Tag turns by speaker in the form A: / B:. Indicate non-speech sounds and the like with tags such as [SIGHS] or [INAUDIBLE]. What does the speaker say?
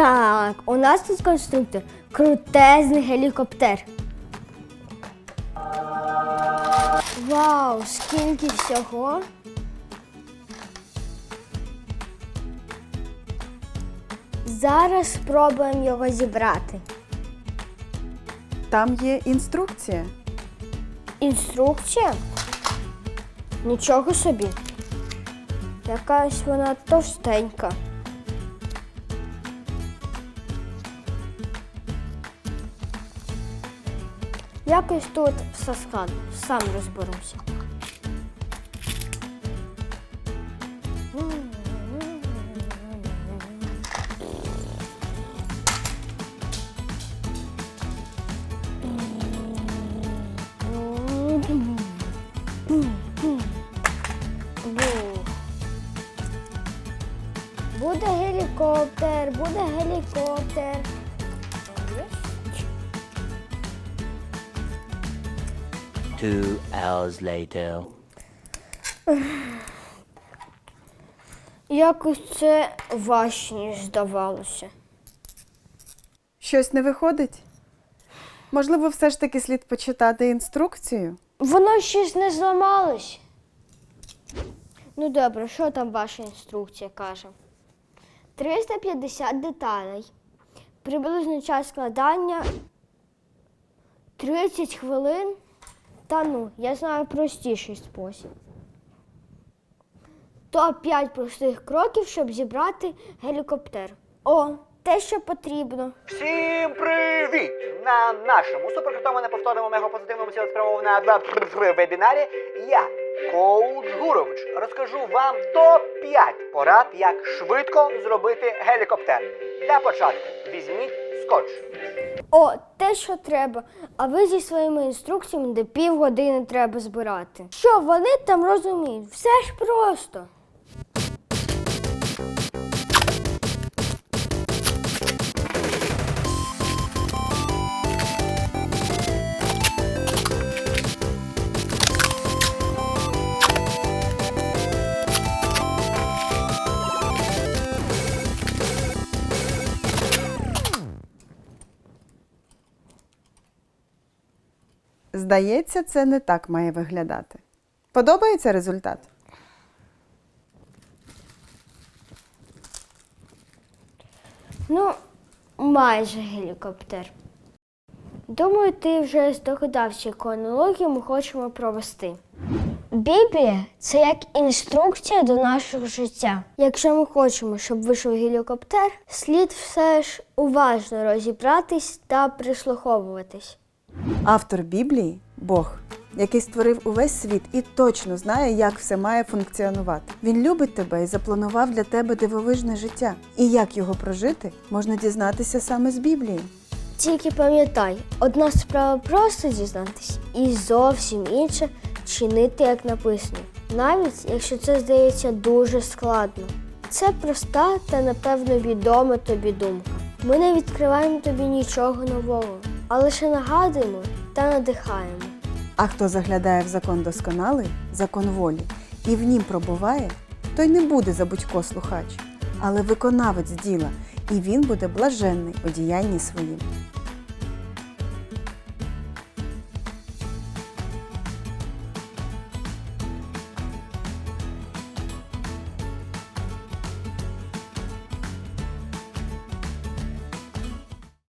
A: Так, у нас тут конструктор. Крутезний гелікоптер. Вау, скільки всього. Зараз спробуємо його зібрати.
B: Там є інструкція.
A: Інструкція? Нічого собі. Якась вона товстенька. Якось тут все складно, сам розберуся. Буде гелікоптер, буде гелікоптер.
C: Two hours later. [SIGHS]
A: Якось це важче, ніж здавалося.
B: Щось не виходить? Можливо, все ж таки слід почитати інструкцію?
A: Воно щось не зламалось. Ну добре, що там ваша інструкція каже? 350 деталей. Приблизно час складання 30 хвилин. Та ну, я знаю простіший спосіб. Топ 5 простих кроків, щоб зібрати гелікоптер. О, те, що потрібно.
D: Всім привіт! На нашому суперкрутому неповторному мегапозитивному цілеспрямовому на вебінарі я, Коуч Гурович, розкажу вам топ-5 порад, як швидко зробити гелікоптер. Для початку візьміть скотч.
A: О, те, що треба. А ви зі своїми інструкціями де півгодини треба збирати. Що вони там розуміють? Все ж просто.
B: Здається, це не так має виглядати. Подобається результат?
A: Ну, майже гелікоптер. Думаю, ти вже здогадався, яку аналогію ми хочемо провести. Біблія це як інструкція до нашого життя. Якщо ми хочемо, щоб вийшов гелікоптер, слід все ж уважно розібратись та прислуховуватись.
B: Автор Біблії Бог, який створив увесь світ і точно знає, як все має функціонувати. Він любить тебе і запланував для тебе дивовижне життя. І як його прожити, можна дізнатися саме з Біблії.
A: Тільки пам'ятай, одна справа просто дізнатись, і зовсім інша чинити, як написано, навіть якщо це здається дуже складно. Це проста та напевно відома тобі думка. Ми не відкриваємо тобі нічого нового, а лише нагадуємо та надихаємо.
B: А хто заглядає в закон досконалий, закон волі, і в нім пробуває, той не буде забудько слухач, але виконавець діла, і він буде блаженний у діянні своїм.